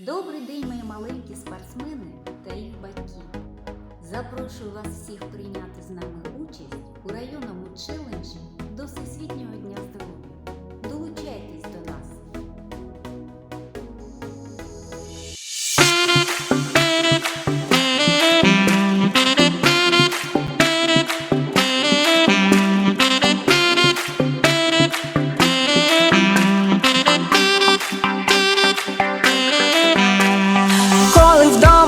Добрий день, мої маленькі спортсмени та їх батьки. Запрошую вас всіх прийняти з нами участь у районному челенджі до Всесвітнього дня здоров'я.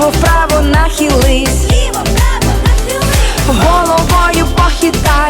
вліво вправо нахились, ліво вправо нахились. головою похитай,